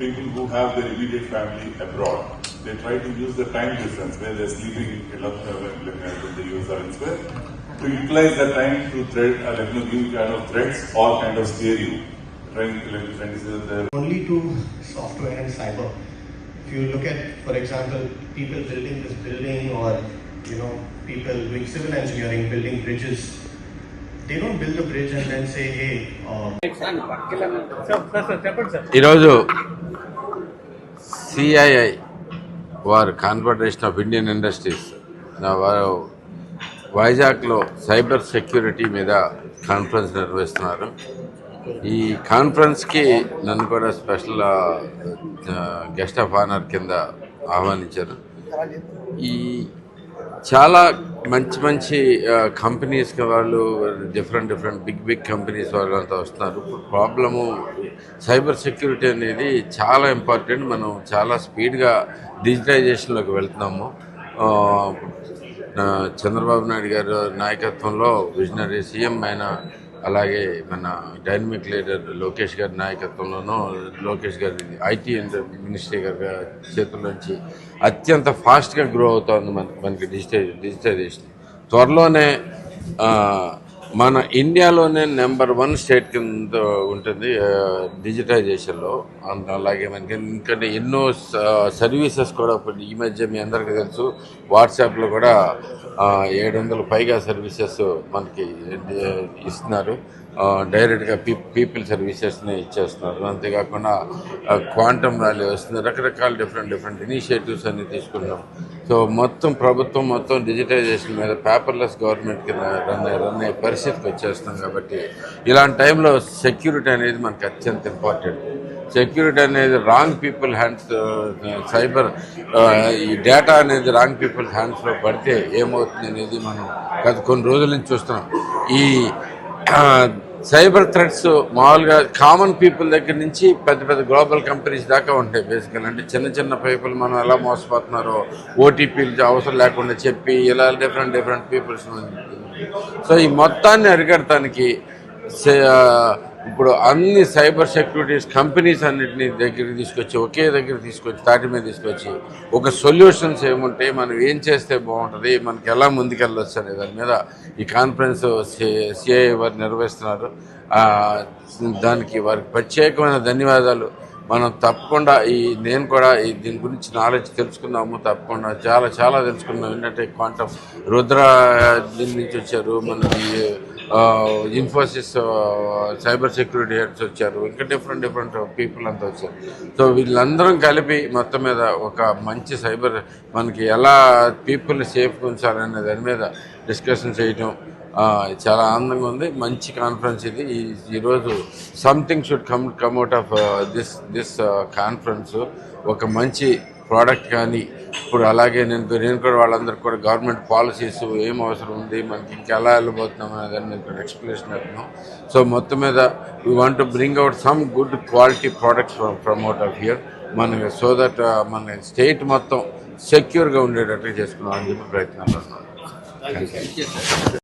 people who have their immediate family abroad. They try to use the time difference where they're sleeping in in the US or elsewhere to utilize that time to thread, uh, like, you know, give kind of threats or kind of scare you. Trying, like, trying to say that they're only to software and cyber. If you look at, for example, people building this building or, you know, people doing civil engineering, building bridges, they CII వారు confederation of Indian Industries నా వారు వైజాగ్లో cyber security మీద conference నిర్వహిస్తున్నారు. ఈ కాన్ఫరెన్స్కి నన్ను కూడా special guest of honour కింద ఆహ్వానించారు. ఈ చాలా మంచి మంచి uh, కంపెనీస్కి వాళ్ళు different different big big companies వాళ్ళు అంతా వస్తున్నారు. ఇప్పుడు ప్రాబ్లము సైబర్ సెక్యూరిటీ అనేది చాలా ఇంపార్టెంట్. మనం చాలా స్పీడ్గా డిజిటలైజేషన్లోకి వెళ్తున్నాము. చంద్రబాబు నాయుడు గారు నాయకత్వంలో విజనరీ సీఎం ఆయన అలాగే మన డైనమిక్ లీడర్ లోకేష్ గారి నాయకత్వంలోనూ లోకేష్ గారి ఐటీ అండ్ మినిస్ట్రీ గారి చేతుల్లోంచి అత్యంత ఫాస్ట్గా గ్రో అవుతోంది మన మనకి డిజిటై డిజిటైజేషన్. త్వరలోనే మన ఇండియాలోనే నెంబర్ వన్ స్టేట్ కింద ఉంటుంది డిజిటైజేషన్లో. అంత అలాగే మనకి ఎందుకంటే ఎన్నో సర్వీసెస్ కూడా ఇప్పుడు ఈ మధ్య మీ అందరికీ తెలుసు. వాట్సాప్లో కూడా ఏడు వందల పైగా సర్వీసెస్ మనకి ఇస్తున్నారు. డైరెక్ట్గా పీ పీపుల్ సర్వీసెస్ని ఇచ్చేస్తున్నారు. అంతేకాకుండా క్వాంటమ్ ర్యాలీ వస్తుంది. రకరకాల డిఫరెంట్ డిఫరెంట్ ఇనిషియేటివ్స్ అన్ని తీసుకున్నాం సో మొత్తం ప్రభుత్వం మొత్తం డిజిటైజేషన్ మీద పేపర్లెస్ గవర్నమెంట్ కింద రన్ రన్ అయ్యే పరిస్థితికి వచ్చేస్తాం కాబట్టి ఇలాంటి టైంలో సెక్యూరిటీ అనేది మనకు అత్యంత ఇంపార్టెంట్. సెక్యూరిటీ అనేది రాంగ్ పీపుల్ హ్యాండ్స్ సైబర్ ఈ డేటా అనేది రాంగ్ పీపుల్ హ్యాండ్స్లో పడితే ఏమవుతుంది అనేది మనం గత కొన్ని రోజుల నుంచి చూస్తున్నాం. ఈ సైబర్ థ్రెట్స్ మామూలుగా కామన్ పీపుల్ దగ్గర నుంచి పెద్ద పెద్ద గ్లోబల్ కంపెనీస్ దాకా ఉంటాయి బేసికల్. అంటే చిన్న చిన్న పీపుల్ మనం ఎలా మోసపోతున్నారో ఓటీపీలు అవసరం లేకుండా చెప్పి ఇలా డిఫరెంట్ డిఫరెంట్ పీపుల్స్. సో ఈ మొత్తాన్ని అరికడటానికి సే- ఇప్పుడు అన్ని సైబర్ సెక్యూరిటీస్ కంపెనీస్ అన్నింటిని దగ్గరికి తీసుకొచ్చి ఒకే దగ్గర తీసుకొచ్చి తాటి మీద తీసుకొచ్చి ఒక సొల్యూషన్స్ ఏముంటాయి మనం ఏం చేస్తే బాగుంటుంది మనకి ఎలా ముందుకెళ్ళొచ్చు అనే దాని మీద ఈ కాన్ఫరెన్స్ సిఐ వారు నిర్వహిస్తున్నారు. దానికి వారికి ప్రత్యేకమైన ధన్యవాదాలు. మనం తప్పకుండా ఈ నేను కూడా ఈ దీని గురించి నాలెడ్జ్ తెలుసుకున్నాము తప్పకుండా చాలా చాలా తెలుసుకున్నాం. ఏంటంటే క్వాంటమ్ రుద్ర దీని నుంచి వచ్చారు మనకి ఇన్ఫోసిస్ సైబర్ సెక్యూరిటీ హెడ్స్ వచ్చారు. ఇంకా డిఫరెంట్ డిఫరెంట్ పీపుల్ అంతా వచ్చారు. సో వీళ్ళందరం కలిపి మొత్తం మీద ఒక మంచి సైబర్ మనకి ఎలా పీపుల్ని సేఫ్గా ఉంచాలనే దాని మీద డిస్కషన్ చేయటం చాలా ఆనందంగా ఉంది. మంచి కాన్ఫరెన్స్ ఇది. ఈ- ఈరోజు something should come come at of this this conference ఒక మంచి ప్రోడక్ట్ కానీ ఇప్పుడు అలాగే నేను నేను కూడా వాళ్ళందరికీ కూడా గవర్నమెంట్ పాలసీస్ ఏం అవసరం ఉంది మనకి ఇంకా ఎలా వెళ్ళబోతున్నాం అనే దాన్ని నేను ఇక్కడ ఎక్స్ప్లెనేషన్ ఇస్తున్నాం సో మొత్తం మీద we want to bring out some good quality products from out of here మన సో దట్ మన స్టేట్ మొత్తం సెక్యూర్గా ఉండేటట్టు చేసుకున్నాం అని చెప్పి ప్రయత్నాలు ఉన్నాం